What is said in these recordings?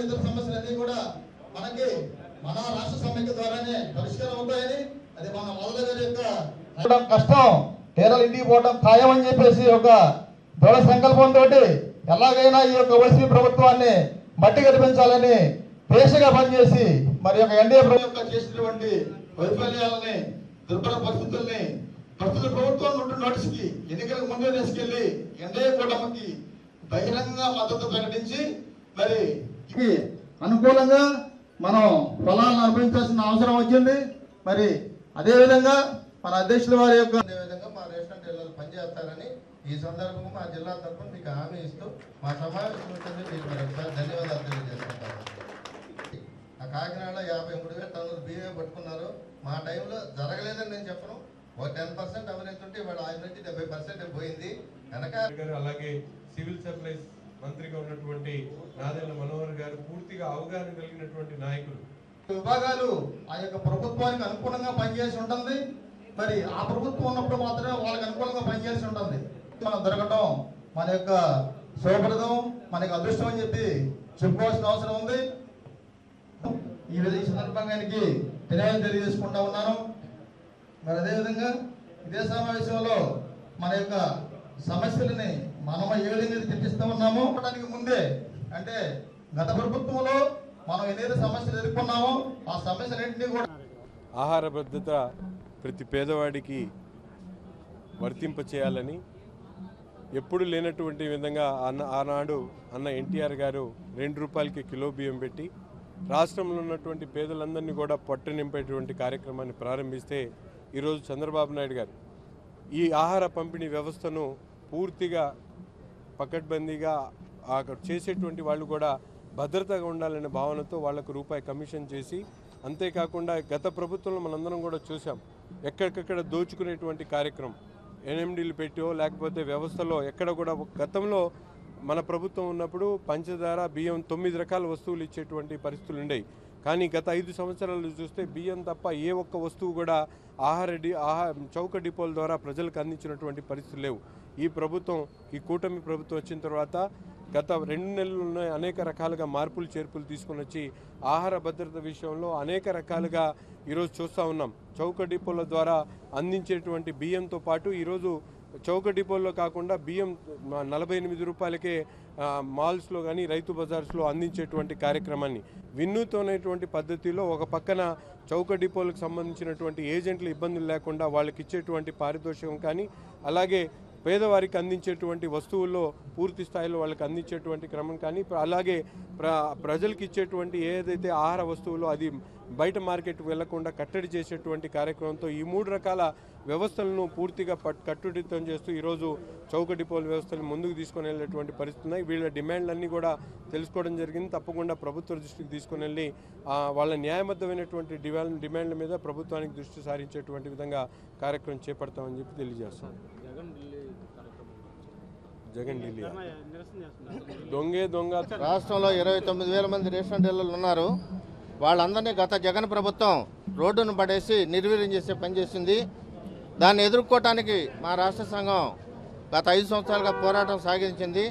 ఇతర సమస్యలన్నీ కూడా మనకి మన రాష్ట్ర సమైక్య ద్వారానే పరిష్కారం అవుతాయని అది మన మొదల గారి యొక్క కష్టం తీరాలు ఇంటికి పోవడం ఖాయం అని చెప్పేసి ఒక దృఢ సంకల్పంతో ఎలాగైనా ఈ యొక్క వైసీపీ ప్రభుత్వాన్ని మట్టి కనిపించాలని పేషగా పనిచేసి మరి యొక్క ఎన్డీఏ ప్రభుత్వం చేసినటువంటి వైఫల్యాలని దుర్భర పరిస్థితుల్ని ప్రస్తుత ప్రభుత్వం నుండి నోటీస్కి ఎన్నికలకు ముందే తీసుకెళ్ళి ఎన్డీఏ కూటమికి బహిరంగ మద్దతు ప్రకటించి మరి కి అనుకూలంగా మనం ఫలాలను అనుభవించాల్సిన అవసరం వచ్చింది. మరి అదేవిధంగా మన అధ్యక్షుల వారి యొక్క అదే విధంగా మా రేషన్ డీలర్లు పనిచేస్తారని ఈ సందర్భంగా మా జిల్లా తరఫున మీకు హామీ ఇస్తూ మా సమావేశం ఉంటుంది మీకు మరొకసారి ధన్యవాదాలు తెలియజేసుకుంటాను ఆ కాకినాడలో యాభై మూడు వేల టన్నులు బియ్యం పట్టుకున్నారు. మా టైంలో జరగలేదని నేను చెప్పను. ఒక టెన్ పర్సెంట్ అవినీతి ఉంటే ఇవాళ ఆయన నుంచి డెబ్బై పర్సెంట్ పోయింది. వెనక అలాగే సివిల్ సప్లైస్ మంత్రిగా ఉన్నటువంటి నాదెళ్ళ మనోహర్ గారు పూర్తిగా అవగాహన కలిగినటువంటి నాయకులు. విభాగాలు ఆ యొక్క ప్రభుత్వానికి అనుకూలంగా పనిచేసి ఉంటుంది. మరి ఆ ప్రభుత్వం ఉన్నప్పుడు మాత్రమే వాళ్ళకి అనుకూలంగా పనిచేసి ఉంటుంది. మనం దొరకటం మన యొక్క శుభప్రదం మనకి అదృష్టం అని చెప్పి చెప్పుకోవాల్సిన అవసరం ఉంది. ఈ విధంగా సందర్భంగా ఆయనకి ధన్యవాదాలు తెలియజేసుకుంటా ఉన్నాను. మరి అదేవిధంగా ఇదే సమావేశంలో మన యొక్క సమస్యలని మనం ఏ తెప్పిస్తూ ఉన్నామో దానికి ముందే అంటే గత ప్రభుత్వంలో మనం ఏదైతే సమస్యలు ఎదుర్కొన్నామో ఆ సమస్యలన్నింటినీ కూడా ఆహార భద్రత ప్రతి పేదవాడికి వర్తింప చేయాలని ఎప్పుడు లేనటువంటి విధంగా అన్న ఆనాడు అన్న ఎన్టీఆర్ గారు రెండు రూపాయలకి కిలో బియ్యం పెట్టి రాష్ట్రంలో ఉన్నటువంటి పేదలందరినీ కూడా పొట్ట నింపేటువంటి కార్యక్రమాన్ని ప్రారంభిస్తే ఈరోజు చంద్రబాబు నాయుడు గారు ఈ ఆహార పంపిణీ వ్యవస్థను పూర్తిగా పకడ్బందీగా అక్కడ చేసేటువంటి వాళ్ళు కూడా భద్రతగా ఉండాలనే భావనతో వాళ్ళకు రూపాయి కమిషన్ చేసి అంతేకాకుండా గత ప్రభుత్వంలో మనందరం కూడా చూసాం ఎక్కడికక్కడ దోచుకునేటువంటి కార్యక్రమం ఎన్ఎండీలు పెట్టో లేకపోతే వ్యవస్థలో ఎక్కడ కూడా గతంలో మన ప్రభుత్వం ఉన్నప్పుడు పంచదార బియ్యం తొమ్మిది రకాల వస్తువులు ఇచ్చేటువంటి పరిస్థితులు ఉండేవి. కానీ గత ఐదు సంవత్సరాలు చూస్తే బియ్యం తప్ప ఏ ఒక్క వస్తువు కూడా ఆహార డి ఆహార చౌక డిపోల ద్వారా ప్రజలకు అందించినటువంటి పరిస్థితులు లేవు. ఈ ప్రభుత్వం ఈ కూటమి ప్రభుత్వం వచ్చిన తర్వాత గత రెండు నెలల్లో అనేక రకాలుగా మార్పులు చేర్పులు తీసుకొని వచ్చి ఆహార భద్రత విషయంలో అనేక రకాలుగా ఈరోజు చూస్తూ ఉన్నాం. చౌక డిపోల ద్వారా అందించేటువంటి బియ్యంతో పాటు ఈరోజు చౌక డిపోల్లో కాకుండా బియ్యం నలభై ఎనిమిది రూపాయలకే మాల్స్లో కానీ రైతు బజార్స్లో అందించేటువంటి కార్యక్రమాన్ని. వినూతమైనటువంటి పద్ధతిలో ఒక పక్కన చౌక డిపోలకు సంబంధించినటువంటి ఏజెంట్లు ఇబ్బందులు లేకుండా వాళ్ళకి ఇచ్చేటువంటి పారితోషికం కానీ అలాగే పేదవారికి అందించేటువంటి వస్తువుల్లో పూర్తి స్థాయిలో వాళ్ళకి అందించేటువంటి క్రమం కానీ అలాగే ప్ర ప్రజలకు ఇచ్చేటువంటి ఏదైతే ఆహార వస్తువులో అది బయట మార్కెట్ వెళ్ళకుండా కట్టడి చేసేటువంటి కార్యక్రమంతో ఈ మూడు రకాల వ్యవస్థలను పూర్తిగా పట్ కట్టుదిట్టం చేస్తూ ఈరోజు చౌక డిపోల వ్యవస్థను ముందుకు తీసుకొని వెళ్ళేటువంటి పరిస్థితి ఉన్నాయి. వీళ్ళ డిమాండ్లన్నీ కూడా తెలుసుకోవడం జరిగింది. తప్పకుండా ప్రభుత్వ దృష్టికి తీసుకుని వెళ్ళి వాళ్ళ న్యాయబద్ధమైనటువంటి డిమాండ్ డిమాండ్ల మీద ప్రభుత్వానికి దృష్టి సారించేటువంటి విధంగా కార్యక్రమం చేపడతామని చెప్పి తెలియజేస్తాను. జగన్ ఢిల్లీ. దొంగే దొంగ. రాష్ట్రంలో ఇరవై తొమ్మిది వేల మంది రేషన్ డీలర్లు ఉన్నారు. వాళ్ళందరినీ గత జగన్ ప్రభుత్వం రోడ్డును పడేసి నిర్వీర్యం చేసే పని చేసింది. దాన్ని ఎదుర్కోవటానికి మా రాష్ట్ర సంఘం గత ఐదు సంవత్సరాలుగా పోరాటం సాగించింది.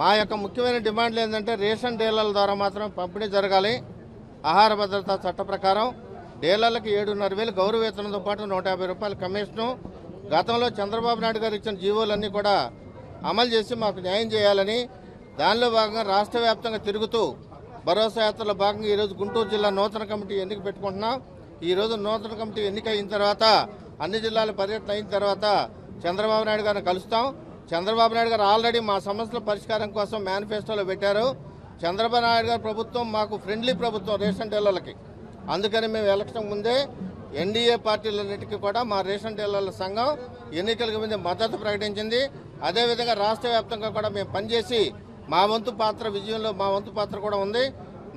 మా యొక్క ముఖ్యమైన డిమాండ్లు ఏంటంటే రేషన్ డీలర్ల ద్వారా మాత్రం పంపిణీ జరగాలి. ఆహార భద్రత చట్ట ప్రకారం డీలర్లకు ఏడున్నర వేలు గౌరవ వేతనంతో పాటు నూట యాభై రూపాయల కమిషను. గతంలో చంద్రబాబు నాయుడు గారు ఇచ్చిన జీవోలన్నీ కూడా అమలు చేసి మాకు న్యాయం చేయాలని దానిలో భాగంగా రాష్ట్ర వ్యాప్తంగా తిరుగుతూ భరోసా యాత్రలో భాగంగా ఈరోజు గుంటూరు జిల్లా నూతన కమిటీ ఎన్నిక పెట్టుకుంటున్నాం. ఈరోజు నూతన కమిటీ ఎన్నిక అయిన తర్వాత అన్ని జిల్లాల పర్యటన అయిన తర్వాత చంద్రబాబు నాయుడు గారిని కలుస్తాం. చంద్రబాబు నాయుడు గారు ఆల్రెడీ మా సమస్యల పరిష్కారం కోసం మేనిఫెస్టోలో పెట్టారు. చంద్రబాబు నాయుడు గారి ప్రభుత్వం మాకు ఫ్రెండ్లీ ప్రభుత్వం రేషన్ డీలర్లకి. అందుకని మేము ఎలక్షన్ ముందే ఎన్డీఏ పార్టీలన్నిటికీ కూడా మా రేషన్ డీలర్ల సంఘం ఎన్నికలకు ముందు మద్దతు ప్రకటించింది. అదేవిధంగా రాష్ట్ర వ్యాప్తంగా కూడా మేము పనిచేసి మా వంతు పాత్ర విజయంలో మా వంతు పాత్ర కూడా ఉంది.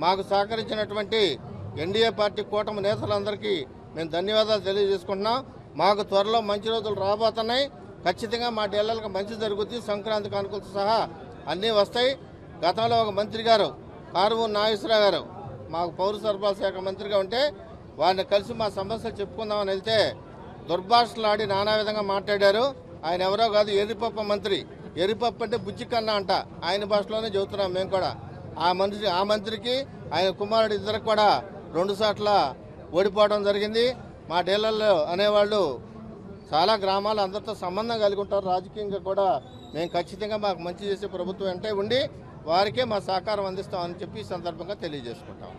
మాకు సహకరించినటువంటి ఎన్డీఏ పార్టీ కూటమి నేతలందరికీ మేము ధన్యవాదాలు తెలియజేసుకుంటున్నాం. మాకు త్వరలో మంచి రోజులు రాబోతున్నాయి. ఖచ్చితంగా మా డెల్లలకు మంచి జరుగుతుంది సంక్రాంతి కానుకలతో సహా అన్నీ వస్తాయి. గతంలో ఒక మంత్రి గారు కారువు నాగేశ్వరరావు గారు మాకు పౌర సరఫరా శాఖ మంత్రిగా ఉంటే వారిని కలిసి మా సమస్యలు చెప్పుకుందామని వెళ్తే దుర్భాషలాడి నానా విధంగా మాట్లాడారు. ఆయన ఎవరో కాదు ఎర్రిపప్ప మంత్రి. ఎరిపప్పు అంటే బుజ్జి కన్నా అంట. ఆయన భాషలోనే చెబుతున్నాం మేము కూడా. ఆ మంత్రి ఆ మంత్రికి ఆయన కుమారుడు ఇద్దరు కూడా రెండు సార్ల ఓడిపోవడం జరిగింది. మా డీలర్లు అనేవాళ్ళు చాలా గ్రామాలు అందరితో సంబంధం కలిగి ఉంటారు. రాజకీయంగా కూడా మేము ఖచ్చితంగా మాకు మంచి చేసే ప్రభుత్వం అంటే ఉండి వారికే మా సహకారం అందిస్తామని చెప్పి ఈ సందర్భంగా తెలియజేసుకుంటాం.